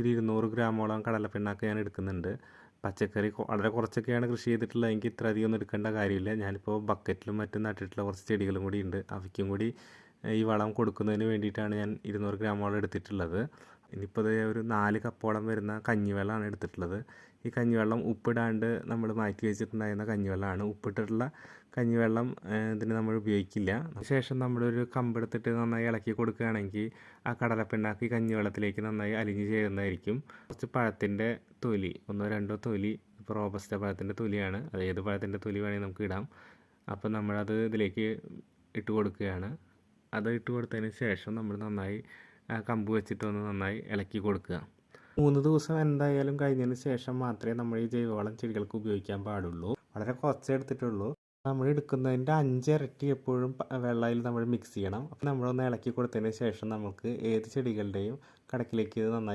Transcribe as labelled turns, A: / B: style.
A: ഒരു ഇരുന്നൂറ് ഗ്രാമോളം കടലപ്പിണ്ണാക്ക് ഞാൻ എടുക്കുന്നുണ്ട്. പച്ചക്കറി വളരെ കുറച്ചൊക്കെയാണ് കൃഷി ചെയ്തിട്ടുള്ളത്. എനിക്ക് ഇത്ര അധികം ഒന്നും എടുക്കേണ്ട കാര്യമില്ല. ഞാനിപ്പോൾ ബക്കറ്റിലും മറ്റും നട്ടിട്ടുള്ള കുറച്ച് ചെടികളും കൂടി ഉണ്ട്. അവയ്ക്കും കൂടി ഈ വളം കൊടുക്കുന്നതിന് വേണ്ടിയിട്ടാണ് ഞാൻ ഇരുന്നൂറ് ഗ്രാമോളം എടുത്തിട്ടുള്ളത്. ഇനിയിപ്പോൾ ഒരു നാല് കപ്പോളം വരുന്ന കഞ്ഞിവെള്ളമാണ് എടുത്തിട്ടുള്ളത്. ഈ കഞ്ഞിവെള്ളം ഉപ്പിടാണ്ട് നമ്മൾ മാറ്റി വെച്ചിട്ടുണ്ടായിരുന്ന കഞ്ഞിവെള്ളമാണ് ഉപ്പിട്ടിട്ടുള്ള കഞ്ഞിവെള്ളം ഇതിന് നമ്മൾ ഉപയോഗിക്കില്ല. ശേഷം നമ്മളൊരു കമ്പെടുത്തിട്ട് നന്നായി ഇളക്കി കൊടുക്കുകയാണെങ്കിൽ ആ കടലപ്പിണ്ണാക്ക് കഞ്ഞിവെള്ളത്തിലേക്ക് നന്നായി അലിഞ്ഞ് ചേരുന്നതായിരിക്കും. കുറച്ച് പഴത്തിന്റെ തൊലി ഒന്നോ രണ്ടോ തൊലി ഇപ്പോൾ റോബസ്റ്റ പഴത്തിന്റെ തൊലിയാണ്. അത് ഏത് പഴത്തിന്റെ തൊലി വേണമെങ്കിൽ നമുക്ക് ഇടാം. അപ്പോൾ നമ്മളത് ഇതിലേക്ക് ഇട്ട് കൊടുക്കുകയാണ്. അത് ഇട്ട് കൊടുത്തതിന് ശേഷം നമ്മൾ നന്നായി ആ കമ്പ് വെച്ചിട്ടൊന്ന് നന്നായി ഇളക്കി കൊടുക്കുക. മൂന്ന് ദിവസം എന്തായാലും കഴിഞ്ഞതിന് ശേഷം മാത്രമേ നമ്മൾ ഈ ജൈവവളം ചെടികൾക്ക് ഉപയോഗിക്കാൻ പാടുള്ളൂ. വളരെ കുറച്ചേ എടുത്തിട്ടുള്ളൂ. നമ്മൾ എടുക്കുന്നതിന്റെ അഞ്ചിരട്ടി എപ്പോഴും വെള്ളയിൽ നമ്മൾ മിക്സ് ചെയ്യണം. അപ്പോൾ നമ്മളൊന്ന് ഇളക്കി കൊടുത്തതിന് ശേഷം നമുക്ക് ഏത് ചെടികളുടെയും കടക്കിലേക്ക് ഇത് നന്നായി